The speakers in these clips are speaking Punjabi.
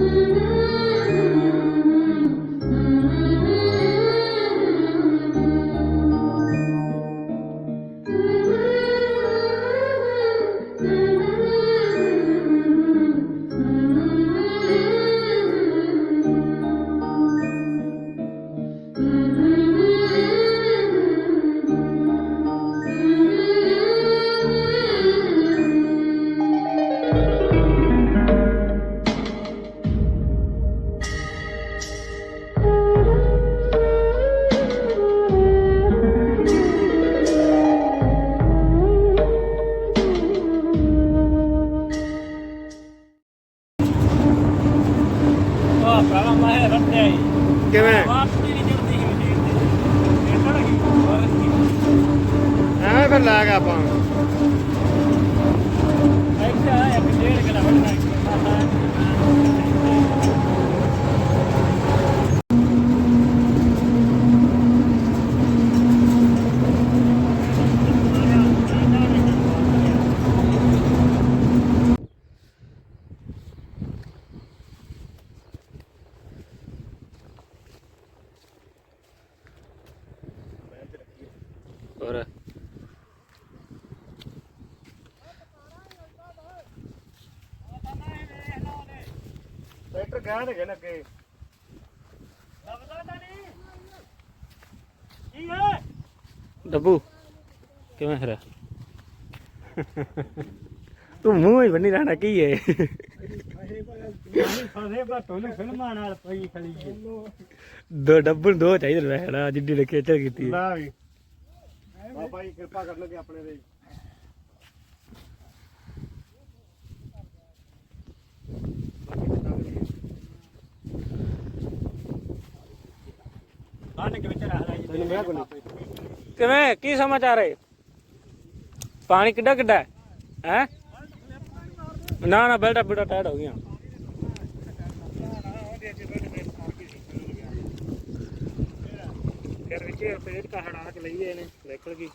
ਆ ਲੱਗਦਾ ਤਾਂ ਨਹੀਂ ਕੀ ਹੈ ਡੱਬੂ ਕਿਵੇਂ ਫਿਰ? ਤੂੰ ਮੂੰਹ ਹੀ ਬੰਨੀ ਰਹਿਣਾ ਕੀ ਏ? ਫਸੇ ਬਾਟੋ ਨੇ ਫਿਲਮਾਂ ਨਾਲ ਪਈ ਹੈ ਦੋ ਡੱਬੂ ਨੂੰ ਦੋ ਚਾਹੀਦੇ ਨੇ ਰਹਿਣਾ ਜਿੱਡੀ ਨੇ ਖੇਚਲ ਕੀਤੀ ਨਾ ਵੀ। ਬਾਬਾ ਜੀ ਕਿਰਪਾ ਕਰ ਲਗੇ ਆਪਣੇ ਦੇ ਬੰਨ ਕੇ ਵਿੱਚ ਰੱਖ ਲੈ ਤੈਨੂੰ ਮੈਂ ਕੋਲ ਕਿਵੇਂ? ਕੀ ਸਮਾਚਾਰ ਹੈ? ਪਾਣੀ ਕਿੱਡਾ ਕਿੱਡਾ ਹੈ? ਹੈ? ਨਾ ਨਾ, ਬੈਲਟਾ ਬੇਟਾ ਟਾਇਰ ਹੋ ਗਿਆ ਫਿਰ ਵਿੱਚ ਪੇਟ ਕਾ ਹੜਾ ਕੇ ਲਈਏ ਨੇ ਨਿਕਲ ਗਈ।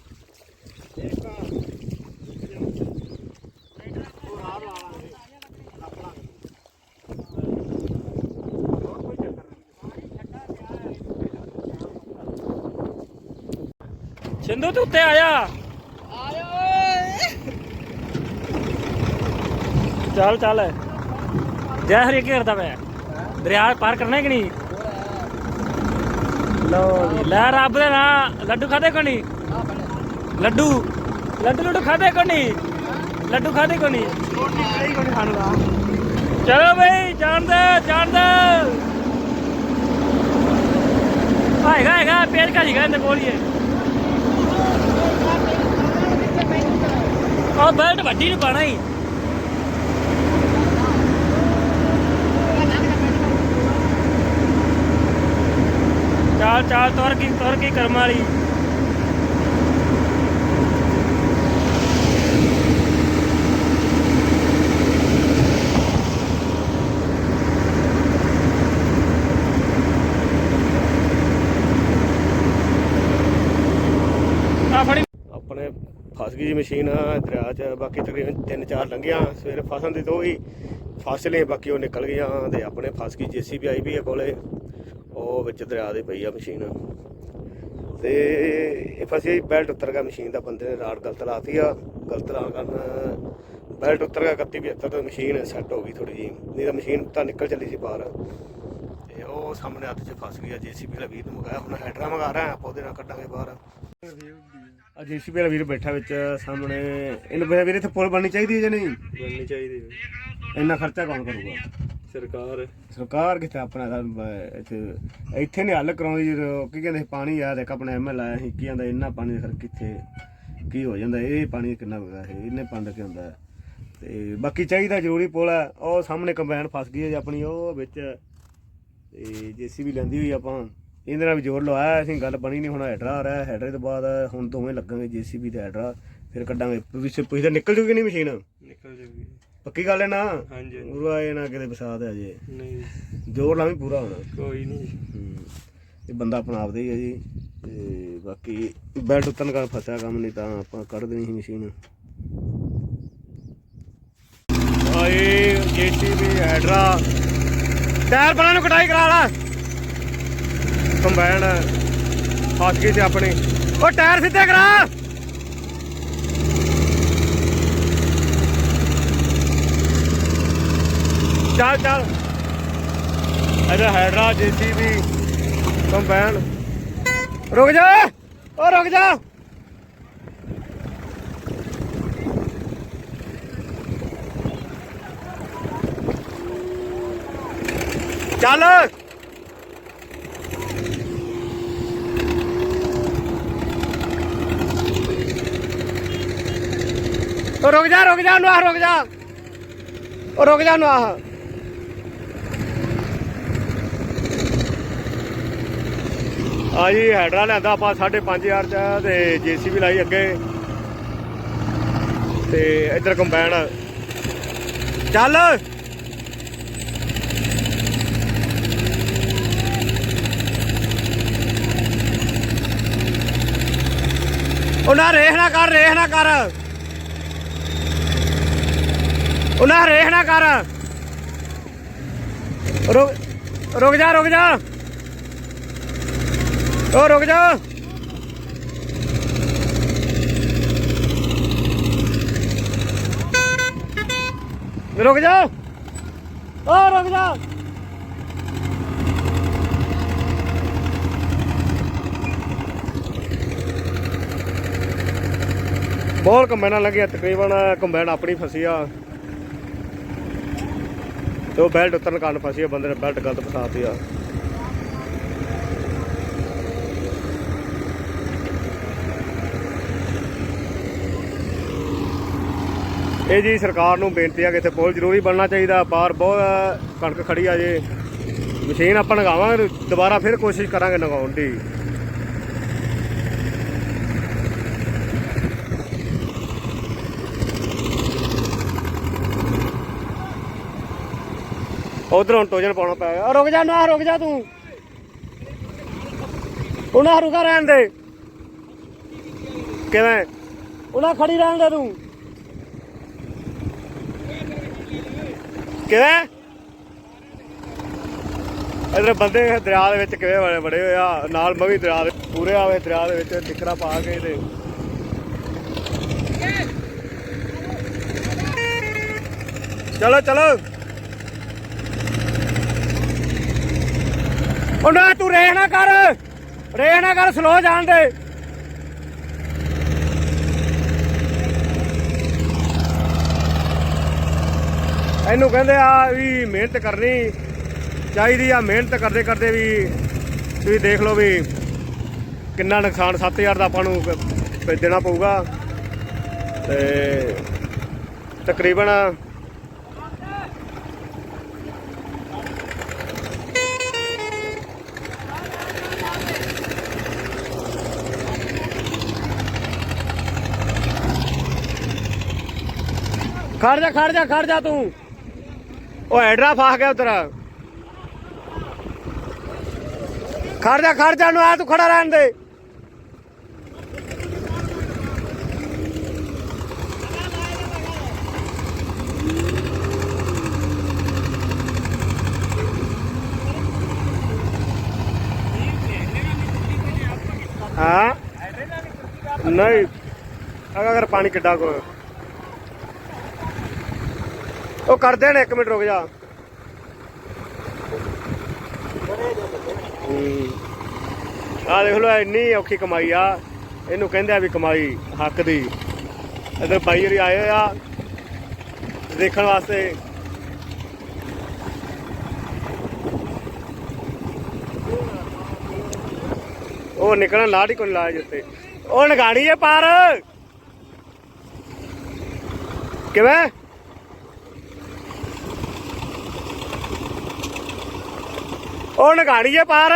ਸਿੰਧੂ ਤੂੰ ਉੱਤੇ ਆਇਆ ਚੱਲ ਚੱਲ। ਜੈ ਹਰੀ ਕੀ ਕਰਦਾ ਪਿਆ ਦਰਿਆ ਪਾਰ ਕਰਨਾ ਕਿ ਨਹੀਂ? ਲੋ ਲੈ ਰੱਬ ਦੇ ਨਾਂ, ਲੱਡੂ ਖਾਦੇ ਕੋ ਨਹੀਂ? ਲੱਡੂ। ਲੱਡੂ ਲੱਡੂ ਖਾਦੇ ਕੋ ਨਹੀਂ? ਲੱਡੂ ਖਾਦੇ ਕੋ ਨਹੀਂ? ਚਲੋ ਬਈ ਜਾਣਦੇ ਜਾਣਦੇ ਆਏਗਾ ਆਏਗਾ ਪੇੜ ਕਾ ਜੀਗਾ ਇਹਦੇ ਕੋਲ ਹੀ ਹੈ ਉਹ ਬੈਲਟ ਵੱਡੀ ਨੂੰ ਪਾਣਾ ਹੀ। ਚਾਲ ਚਾਲ ਤੁਰ ਕੀ ਤੁਰ ਕੀ ਕਰਮ ਵਾਲੀ ਆ ਫੜੀ ਆਪਣੇ ਫਸ ਗਈ ਜੀ ਮਸ਼ੀਨ ਦਰਿਆ 'ਚ ਬਾਕੀ ਤਕਰੀਬਨ ਤਿੰਨ ਚਾਰ ਲੰਘੀਆਂ, ਸਵੇਰੇ ਫਸਣ ਦੀ ਦੋ ਹੀ ਫਸਲੇ ਬਾਕੀ ਉਹ ਨਿਕਲ ਗਈਆਂ ਤੇ ਆਪਣੇ ਫਸ ਗਈ ਜੀਸੀਬੀ ਆਈ ਵੀ ਹੈ ਕੋਲੇ, ਉਹ ਵਿੱਚ ਦਰਿਆ ਦੇ ਪਈ ਆ ਮਸ਼ੀਨ। ਤੇ ਇਹ ਫਸੀ ਬੈਲਟ ਉਤਰ ਗਿਆ ਮਸ਼ੀਨ ਦਾ, ਬੰਦੇ ਨੇ ਰਾਡ ਗਲਤ ਲਾਤੀ ਆ, ਗਲਤ ਲਾਉਣ ਕਾਰਨ ਬੈਲਟ ਉਤਰ ਗਿਆ 31 72 ਤੇ ਮਸ਼ੀਨ ਸੈੱਟ ਹੋ ਗਈ ਥੋੜੀ ਜੀ ਨਹੀਂ ਤਾਂ ਮਸ਼ੀਨ ਤਾਂ ਨਿਕਲ ਚੱਲੀ ਸੀ ਬਾਹਰ। ਤੇ ਉਹ ਸਾਹਮਣੇ ਹੱਥ 'ਚ ਫਸ ਗਈ ਆ ਜੀਸੀਬੀ ਵਾਲਾ ਵੀਰ ਨੂੰ ਮੰਗਾਇਆ ਹੁਣ ਹੈਡਰਾ ਮੰਗਾ ਰਿਹਾ, ਆਪਾਂ ਉਹਦੇ ਨਾਲ ਕੱਢਾਂਗੇ ਬਾਹਰ। ਆ ਜੀਸੀਬੀ ਵਾਲਾ ਵੀਰ ਬੈਠਾ ਵਿੱਚ ਸਾਹਮਣੇ। ਇਹਨੂੰ ਵੀਰ ਇੱਥੇ ਪੁਲ ਬਣਨੀ ਚਾਹੀਦੀ ਹੈ ਜਾਂ ਨਹੀਂ? ਬਣਨੀ ਚਾਹੀਦੀ ਹੈ। ਇੰਨਾ ਖਰਚਾ ਕੌਣ ਕਰੂਗਾ? ਸਰਕਾਰ। ਸਰਕਾਰ ਕਿੱਥੇ ਆਪਣਾ ਤਾਂ ਬ- ਇੱਥੇ ਇੱਥੇ ਨਹੀਂ ਹੱਲ ਕਰਾਉਂਦੀ ਜਦੋਂ ਕੀ ਕਹਿੰਦੇ ਪਾਣੀ ਆ ਦੇਖ ਆਪਣਾ ਐਮਐਲ ਆਇਆ ਸੀ ਕੀ ਕਹਿੰਦਾ ਇੰਨਾ ਪਾਣੀ ਫਿਰ ਕਿੱਥੇ ਕੀ ਹੋ ਜਾਂਦਾ ਇਹ ਪਾਣੀ ਕਿੰਨਾ ਵਗਦਾ ਹੈ ਇਹਨੇ ਪੰਡ ਕੇ ਹੁੰਦਾ? ਹੈ। ਤੇ ਬਾਕੀ ਚਾਹੀਦਾ ਜ਼ਰੂਰੀ ਪੁਲ ਹੈ ਉਹ ਸਾਹਮਣੇ ਕੰਬਾਈਨ ਫਸ ਗਈ ਹੈ ਜੀ ਆਪਣੀ ਉਹ ਵਿੱਚ। ਤੇ ਜੀਸੀਬੀ ਲੈਂਦੀ ਹੋਈ ਆਪਾਂ ਇਹਦੇ ਨਾਲ ਵੀ ਜ਼ੋਰ ਲਵਾਇਆ ਅਸੀਂ ਗੱਲ ਬਣੀ ਨਹੀਂ ਹੁਣ ਹੈਡਰਾ ਆ ਰਿਹਾ ਹੈਡਰੇ ਤੋਂ ਬਾਅਦ ਹੁਣ ਦੋਵੇਂ ਲੱਗਾਂਗੇ ਜੀਸੀਬੀ ਤੇ ਹੈਡਰਾ ਫਿਰ ਕੱਢਾਂਗੇ। ਪਿੱਛੇ ਪਿੱਛੇ ਨਿਕਲ ਜੂਗੀ ਨਹੀਂ ਮਸ਼ੀਨ? ਨਿਕਲ ਜਾਊਗੀ ਪੱਕੀ ਗੱਲ ਹੈ ਨਾ? ਹਾਂਜੀ ਪੂਰਾ ਇਹ ਨਾ ਕਿਤੇ ਬਸਾਤ ਹੈ ਜੇ। ਨਹੀਂ। ਜ਼ੋਰ ਲਾਵੀਂ ਪੂਰਾ ਹੋਣਾ। ਕੋਈ ਨਹੀਂ। ਇਹ ਬੰਦਾ ਆਪਣਾ ਆਪਦਾ ਹੀ ਹੈ ਜੀ। ਤੇ ਬਾਕੀ ਬੈਲਟ ਉਤਰਨ ਕਰ ਫਸਿਆ ਕੰਮ ਨਹੀਂ ਤਾਂ ਆਪਾਂ ਕੱਢ ਦੇਣੀ ਸੀ ਮਸ਼ੀਨ। ਆਏ ਜੀਸੀਬੀ ਹੈਡਰਾ। ਟਾਇਰ ਬਣਾ ਨੂੰ ਕਟਾਈ ਕਰਾ ਲਾ। ਕੰਬਾਈਨ ਫਸ ਗਈ ਤੇ ਆਪਣੀ। ਉਹ ਟਾਇਰ ਸਿੱਧੇ ਕਰਾ। ਚੱਲ ਚੱਲ। ਇਹਦਾ ਹੈਡਰਾ ਜੀਸੀਬੀ ਕੰਬਾਈਨ। ਰੁਕ ਜਾ ਉਹ ਰੁਕ ਜਾ। ਚੱਲ। ਉਹ ਰੁਕ ਜਾ ਰੁਕ ਜਾ ਆਹ, ਰੁਕ ਜਾ। ਉਹ ਰੁਕ ਜਾ ਨੂੰ ਆਹ। ਆ ਜੀ, ਹੈਡਰਾ ਲਿਆਂਦਾ ਆਪਾਂ 5500 ਚ, ਤੇ ਜੀਸੀਬੀ ਲਾਈ ਅੱਗੇ। ਤੇ ਇੱਧਰ ਕੰਬਾਈਨ। ਚੱਲ। ਉਹਨਾਂ ਰੇਖ ਨਾ ਕਰ, ਰੇਖ ਨਾ ਕਰ। ਉਹਨਾਂ ਰੇਖ ਨਾ ਕਰ। ਰੁਕ ਰੁਕ ਜਾ ਰੁਕ ਜਾ। ਉਹ ਰੁਕ ਜਾ। ਰੁਕ ਜਾ। ਉਹ ਰੁਕ ਜਾ। ਬਹੁਤ ਕੰਬਾਈਨਾਂ ਲੱਗੀਆਂ ਤਕਰੀਬਨ ਕੰਬਾਈਨ ਆਪਣੀ ਫਸੀ ਆ। ਤੇ ਉਹ ਬੈਲਟ ਉਤਰਨ ਕਾਰਨ ਫਸੀ ਆ ਬੰਦੇ ਨੇ ਬੈਲਟ ਗਲਤ ਫਸਾਤੀ ਆ। ਇਹ ਜੀ ਸਰਕਾਰ ਨੂੰ ਬੇਨਤੀ ਆ ਕਿ ਇੱਥੇ ਪੁਲ ਜ਼ਰੂਰੀ ਬਣਨਾ ਚਾਹੀਦਾ, ਬਾਹਰ ਬਹੁਤ ਕਣਕ ਖੜੀ ਆ ਜੇ। ਮਸ਼ੀਨ ਆਪਾਂ ਲਗਾਵਾਂਗੇ, ਦੁਬਾਰਾ ਫਿਰ ਕੋਸ਼ਿਸ਼ ਕਰਾਂਗੇ ਲਗਾਉਣ ਦੀ। ਉਧਰ ਹੁਣ ਟੋਜਨ ਪਾਉਣਾ ਪੈ ਗਿਆ। ਰੁਕ ਜਾ, ਨਾ ਰੁਕ ਜਾ ਤੂੰ। ਉਹਨਾਂ ਰੁਕਾ ਰਹਿਣ ਦੇ। ਕਿਵੇਂ? ਉਹਨਾਂ ਖੜੀ ਰਹਿਣ ਦੇ ਤੂੰ। ਕਿਵੇਂ? ਇਧਰ ਬੰਦੇ ਦਰਿਆ ਦੇ ਵਿੱਚ ਕਿਵੇਂ ਬੜੇ ਬੜੇ ਹੋਏ ਨਾਲ ਮੈਂ ਵੀ ਦਰਿਆ ਦੇ ਪੂਰੇ ਆਵੇ ਦਰਿਆ ਦੇ ਵਿੱਚ ਟਿਕਰਾ ਪਾ ਕੇ ਤੇ। ਚਲੋ ਚਲੋ। ਉਹ ਨਾ ਤੂੰ ਰੇਹ ਨਾ ਕਰ, ਰੇਹ ਨਾ ਕਰ ਸਲੋ ਜਾਣ ਦੇ। ਇਹਨੂੰ ਕਹਿੰਦੇ ਆ ਵੀ ਮਿਹਨਤ ਕਰਨੀ ਚਾਹੀਦੀ ਆ, ਮਿਹਨਤ ਕਰਦੇ ਕਰਦੇ ਵੀ ਤੁਸੀਂ ਦੇਖ ਲਓ ਵੀ ਕਿੰਨਾ ਨੁਕਸਾਨ 7000 ਦਾ ਆਪਾਂ ਨੂੰ ਕ- ਦੇਣਾ ਪਊਗਾ। ਤੇ ਤਕਰੀਬਨ ਖੜ ਜਾ ਖੜ ਜਾ ਖੜ ਜਾ ਤੂੰ। ਉਹ ਐਡਰਾ ਫਾਸ ਗਿਆ ਉਧਰ। ਖੜ ਜਾ ਖੜ ਜਾ ਨੂੰ ਆ ਤੂੰ ਖੜਾ ਰਹਿਣ ਦੇ। ਹਾਂ? ਨਹੀਂ, ਅਗਰ ਪਾਣੀ ਕਿੱਡਾ ਕੋ ਉਹ ਕਰਦੇ ਨੇ 1 ਮਿੰਟ ਰੁਕ ਜਾ। ਆ ਦੇਖ ਲਓ ਇੰਨੀ ਔਖੀ ਕਮਾਈ ਆ। ਇਹਨੂੰ ਕਹਿੰਦੇ ਆ ਵੀ ਕਮਾਈ ਹੱਕ ਦੀ। ਇਧਰ ਬਾਈ ਹੋਰੀ ਆਏ ਹੋਏ ਆ, ਦੇਖਣ ਵਾਸਤੇ। ਉਹ ਨਿਕਲਣ, ਲਾੜੀ ਕੋਲ ਲਾਇਆ ਜਿੱਤੇ ਉਹ ਨਗਾਣੀ ਹੈ ਪਾਰ। ਕਿਵੇਂ? ਉਹ ਨਗਾਣੀ ਜੇ ਪਾਰ।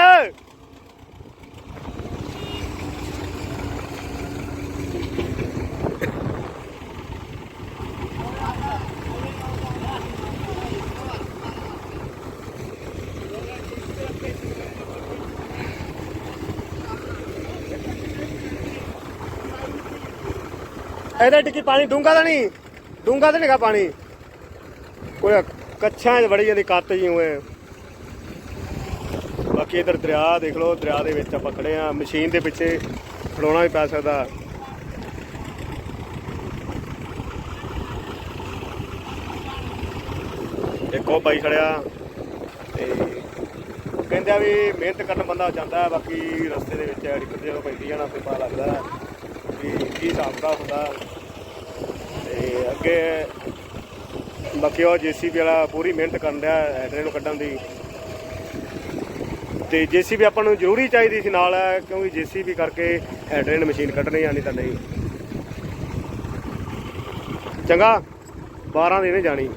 ਇਹਦੇ ਟਿੱਕੀ ਪਾਣੀ ਡੂੰਗਾ ਤਾਂ ਨਹੀਂ ਡੂੰਗਾ ਤਾਂ ਨਹੀਂਗਾ ਪਾਣੀ। ਕੋਈ ਕੱਛਾਂ 'ਚ ਬੜੀ ਜਾਂਦੀ, ਕੱਤ ਜੀ ਹੋਏ ਬਾਕੀ ਇਧਰ ਦਰਿਆ ਦੇਖ ਲਓ, ਦਰਿਆ ਦੇ ਵਿੱਚ ਆਪਾਂ ਖੜੇ ਆ ਮਸ਼ੀਨ ਦੇ ਪਿੱਛੇ ਖਲੋਣਾ ਵੀ ਪੈ ਸਕਦਾ। ਇੱਕ ਬਾਈ ਖੜਿਆ। ਤੇ ਕਹਿੰਦੇ ਆ ਵੀ ਮਿਹਨਤ ਕਰਨ ਬੰਦਾ ਜਾਂਦਾ ਬਾਕੀ ਰਸਤੇ ਦੇ ਵਿੱਚ ਐਡੀ ਜਦੋਂ ਪੈਂਦੀ ਜਾਣਾ ਫਿਰ ਪਤਾ ਲੱਗਦਾ ਵੀ ਕੀ ਹਿਸਾਬ ਕਿਤਾਬ ਹੁੰਦਾ। ਤੇ ਅੱਗੇ ਬਾਕੀ ਉਹ ਜੀਸੀਬੀ ਵਾਲਾ ਪੂਰੀ ਮਿਹਨਤ ਕਰਨ ਰਿਹਾ ਹੈਡਰੇ ਨੂੰ ਕੱਢਣ ਦੀ। ਤੇ ਜੀਸੀਬੀ ਆਪਾਂ ਨੂੰ ਜ਼ਰੂਰੀ ਚਾਹੀਦੀ ਸੀ ਨਾਲ, ਕਿਉਂਕਿ ਜੀਸੀਬੀ ਕਰਕੇ ਹੈਡਰੇਨ ਮਸ਼ੀਨ ਕੱਢਣੀ ਆ, ਨਹੀਂ ਤਾਂ ਨਹੀਂ। ਚੰਗਾ 12 ਦੀ ਨਹੀਂ ਜਾਣੀ।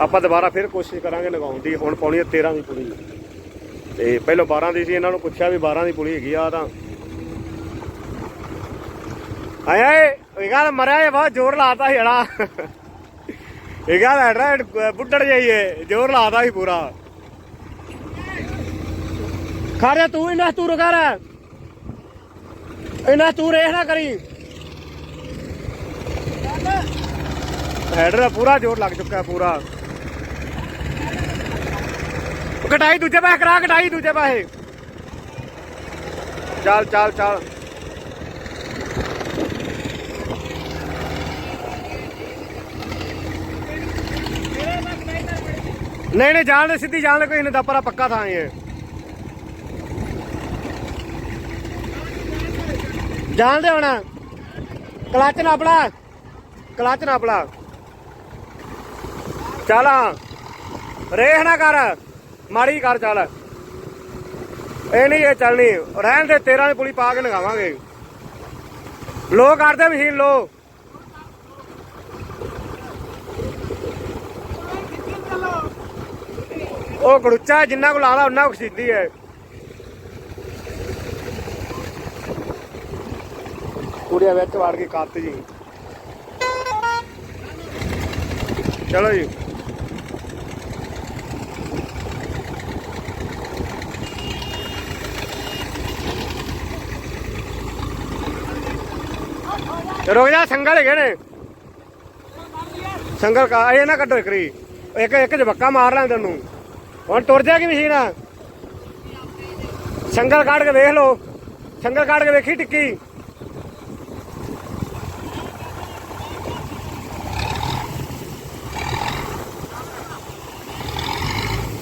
ਆਪਾਂ ਦੁਬਾਰਾ ਫਿਰ ਕੋਸ਼ਿਸ਼ ਕਰਾਂਗੇ ਲਗਾਉਣ ਦੀ, ਹੁਣ ਪਾਉਣੀ ਹੈ 13 ਦੀ ਪੁਲੀ ਤੇ ਪਹਿਲਾਂ 12 ਦੀ ਸੀ, ਇਹਨਾਂ ਨੂੰ ਪੁੱਛਿਆ ਵੀ 12 ਦੀ ਪੁਲੀ ਹੈਗੀ ਆ ਤਾਂ। ਆਏ, ਇਹ ਗੱਲ ਮਰਿਆ ਇਹ ਬਹੁਤ ਜ਼ੋਰ ਲਾਤਾ ਸੀ ਜਣਾ। ਇਹ ਗੱਲ ਹੈਡਰਾ ਬੁੱਢੜ ਜਾਈਏ ਜ਼ੋਰ ਲਾਤਾ ਸੀ ਪੂਰਾ। ਖਾਰੇ ਤੂੰ ਇਹਨਾਂ ਤੂੰ ਕਰ ਇਹਨਾਂ ਤੂੰ ਰੇਖ ਨਾ ਕਰੀ। ਹੈਡਰ ਦਾ ਪੂਰਾ ਜ਼ੋਰ ਲੱਗ ਚੁੱਕਾ ਪੂਰਾ। ਕਟਾਈ ਦੂਜੇ ਪਾਸੇ ਕਰਾ, ਕਟਾਈ ਦੂਜੇ ਪਾਸੇ। ਚੱਲ ਚੱਲ ਚੱਲ। ਨਹੀਂ ਨਹੀਂ, ਜਾਣ ਦੇ, ਸਿੱਧੀ ਜਾਣ ਦੇ, ਕੋਈ ਨਹੀਂ ਦਪਰਾ ਪੱਕਾ ਥਾਂ ਹੈ ਜਾਣ ਦੇ ਹੁਣ। ਕਲਚ ਨਾ ਆਪਣਾ। ਕਲਚ ਨਾ ਆਪਣਾ। ਚੱਲ ਹਾਂ। ਰੇਖ ਨਾ ਕਰ। ਮਾੜੀ ਕਰ ਚੱਲ। ਇਹ ਨਹੀਂ, ਇਹ ਚੱਲਣੀ ਰਹਿਣ ਦੇ 13 ਦੀ ਪੁਲੀ ਪਾ ਕੇ ਲਗਾਵਾਂਗੇ। ਲੋ ਕਰਦੇ ਮਸ਼ੀਨ, ਲੋ। ਉਹ ਗੜੁੱਚਾ ਜਿੰਨਾ ਕੋ ਲਾਦਾ ਉਹਨਾਂ ਕੋ ਖਸੀਦੀ ਹੈ। ਕੁੜੀਆਂ ਵਿੱਚ ਵਾੜ ਕੇ ਕੱਤ ਜੀ। ਚਲੋ ਜੀ। ਰੁਕ ਜਾ, ਸੰਗਲ ਹੈਗੇ ਨੇ। ਸੰਗਲ ਕਾ, ਇਹ ਨਾ ਕੱਢੋ ਇਕਰੀ ਇੱਕ ਇੱਕ ਝਬੱਕਾ ਮਾਰ ਲੈਣ ਤੈਨੂੰ। ਹੁਣ ਤੁਰ ਜਾਏਗੀ ਮਸ਼ੀਨ ਸੰਗਲ ਕੱਢ ਕੇ ਵੇਖ ਲਓ। ਸੰਗਲ ਕੱਢ ਕੇ ਵੇਖੀ ਟਿੱਕੀ।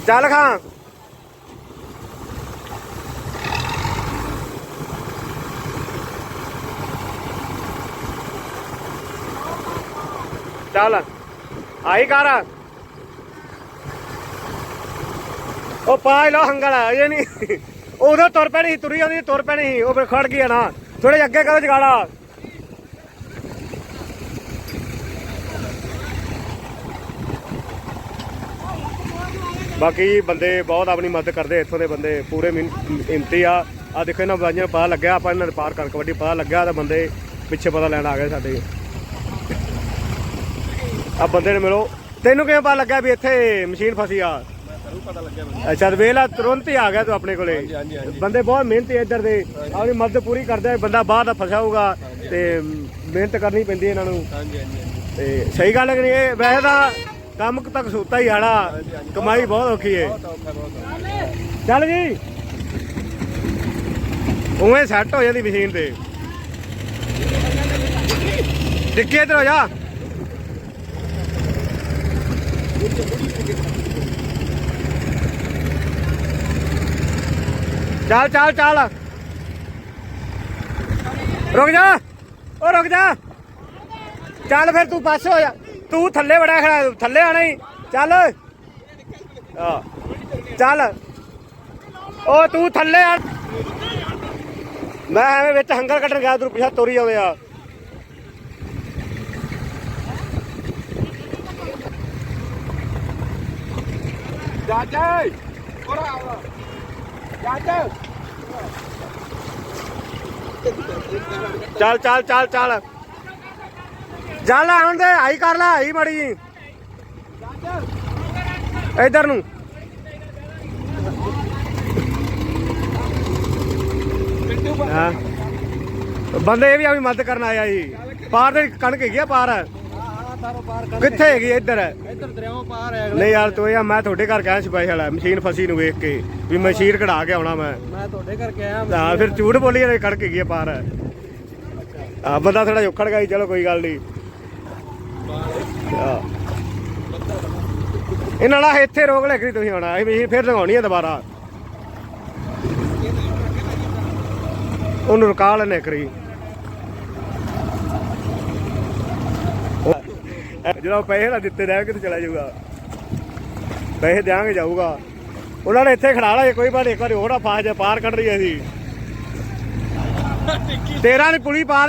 ਚੱਲ ਖਾਂ। ਚੱਲ ਆਈ ਕਰ ਉਹ ਪਾਇ ਲੋ ਹੰਗਲ, ਇਹ ਨਹੀਂ। ਉਦੋਂ ਤੁਰ ਪੈਣੀ ਸੀ, ਤੁਰੀ ਜਾਂਦੀ ਤੁਰ ਪੈਣੀ ਸੀ, ਉਹ ਫਿਰ ਖੜ ਗਿਆ ਨਾ। ਥੋੜੇ ਅੱਗੇ ਕਰੋ ਜਗਾੜਾ। ਬਾਕੀ ਬੰਦੇ ਬਹੁਤ ਆਪਣੀ ਮਦਦ ਕਰਦੇ, ਇੱਥੋਂ ਦੇ ਬੰਦੇ, ਪੂਰੇ ਹਿੰਮਤੀ ਆ। ਆ ਦੇਖੋ ਇਹਨਾਂ ਬਾਈਆਂ ਨੂੰ ਪਤਾ ਲੱਗਿਆ, ਆਪਾਂ ਇਹਨਾਂ ਦੇ ਪਾਰ ਕਰ ਕਬੱਡੀ ਪਤਾ ਲੱਗਿਆ ਤਾਂ ਬੰਦੇ ਪਿੱਛੇ ਪਤਾ ਲੈਣ ਆ ਗਏ ਸਾਡੇ। ਆ ਬੰਦੇ ਨੇ ਮਿਲੋ। ਤੈਨੂੰ ਕਿਵੇਂ ਪਤਾ ਲੱਗਾ ਵੀ ਇੱਥੇ ਮਸ਼ੀਨ ਫਸੀ ਆ? ਪਤਾ ਲੱਗਿਆ ਅੱਛਾ ਤੇ ਵੇਲਾ ਤੁਰੰਤ ਹੀ ਆ ਗਿਆ ਤੂੰ ਆਪਣੇ ਕੋਲੇ। ਹਾਂਜੀ, ਹਾਂਜੀ। ਬੰਦੇ ਬਹੁਤ ਮਿਹਨਤੀ ਇੱਧਰ ਦੇ। ਆਪਣੀ ਮਦਦ ਪੂਰੀ ਕਰਦੇ ਆ ਬੰਦਾ ਬਾਹਰ ਦਾ ਫਸਿਆ ਹੋਊਗਾ ਤੇ ਮਿਹਨਤ ਕਰਨੀ ਪੈਂਦੀ ਇਹਨਾਂ ਨੂੰ। ਹਾਂਜੀ ਹਾਂਜੀ ਹਾਂਜੀ। ਤੇ ਸਹੀ ਗੱਲ ਹੈ ਕਿ ਨਹੀਂ ਇਹ ਵੈਸੇ ਤਾਂ ਕੰਮ ਤੱਕ ਸੂਤਾ ਹੀ ਆਣਾ ਕਮਾਈ ਬਹੁਤ ਔਖੀ ਹੈ ਬਹੁਤ ਔਖਾ ਬਹੁਤ ਔਖਾ। ਚੱਲ ਜੀ। ਉਵੇਂ ਸੈੱਟ ਹੋ ਜਾਂਦੀ ਮਸ਼ੀਨ ਤੇ। ਟਿੱਕੇ ਇੱਧਰ ਹੋ ਜਾ। ਚੱਲ ਚੱਲ ਚੱਲ। ਰੁਕ ਜਾ। ਓ, ਰੁਕ ਜਾ। ਚੱਲ ਫਿਰ ਤੂੰ ਪਾਸੇ ਹੋ ਜਾ। ਤੂੰ ਥੱਲੇ ਬੜਾ ਖੜਾ ਥੱਲੇ ਆਣਾ ਹੀ। ਚੱਲ। ਚੱਲ। ਓ, ਤੂੰ ਥੱਲੇ ਆ। ਮੈਂ ਐਵੇਂ ਵਿੱਚ ਹੰਗਰ ਕੱਢਣ ਗਿਆ ਤੂੰ ਪਿਛਾ ਤੋਰੀ ਆਉਂਦੇ ਆ। ਜਾਜੇ ਓਰਾ ਚੱਲ ਚੱਲ ਚੱਲ ਚੱਲ। ਚੱਲ ਆਉਣ ਦੇ ਆਈ ਕਰ ਲੈ ਆਈ ਮੜੀ ਇਧਰ ਨੂੰ। ਹਾਂ। ਬੰਦੇ ਇਹ ਵੀ ਆਪਣੀ ਮਦਦ ਕਰਨ ਆਇਆ ਜੀ ਪਾਰ ਦੇ ਕਣਕ ਹੈਗੀ ਆ, ਪਾਰ। ਕਿੱਥੇ ਹੈਗੀ ਇੱਧਰ? ਇੱਧਰ ਦਰਿਆਵਾਂ ਪਾਰ ਹੈ ਨਹੀਂ ਯਾਰ ਤੂੰ ਇਹ ਮੈਂ ਤੁਹਾਡੇ ਘਰ ਕਹਿਆ ਸਪੈਸ਼ਲ ਹੈ ਮਸ਼ੀਨ ਫਸੀ ਨੂੰ ਵੇਖ ਕੇ ਵੀ ਮਸ਼ੀਨ ਕਢਾ ਕੇ ਆਉਣਾ ਮੈਂ। ਮੈਂ ਤੁਹਾਡੇ ਕਰਕੇ ਆਇਆ ਤਾਂ ਫਿਰ ਝੂਠ ਬੋਲੀ ਜਾਂਦੇ ਕੜਕ ਗਈ ਹੈ ਪਾਰ। ਆ ਬੰਦਾ ਥੋੜਾ ਜੋਖੜ ਗਿਆ ਸੀ, ਚਲੋ ਕੋਈ ਗੱਲ ਨਹੀਂ। ਇਹਨਾਂ ਨਾਲ ਇੱਥੇ ਰੋਕ ਲੈ ਕੇ ਤੁਸੀਂ ਆਉਣਾ ਇਹ ਮਸ਼ੀਨ ਫਿਰ ਲਗਾਉਣੀ ਹੈ ਦੁਬਾਰਾ। ਉਹਨੂੰ ਰੁਕਾ ਲੈਣੇ ਕਰੀ ਜਿਹੜਾ ਪੈਸੇ ਨਾ ਦਿੱਤੇ ਰਹਿ ਕਿਤੇ ਚਲਾ ਜਾਊਗਾ। ਪੈਸੇ ਦਿਆਂਗੇ ਜਾਊਗਾ। ਉਹਨਾਂ ਨੇ ਇੱਥੇ ਖੜਾ ਲਿਆ ਕੋਈ ਬਾਤ ਇੱਕ ਵਾਰੀ ਹੋਰ ਨਾ ਫਾਸ ਪਾਰ ਕੱਢ ਰਹੀ ਸੀ ਤੇਰਾ ਨੇ ਪੁਲੀ ਪਾ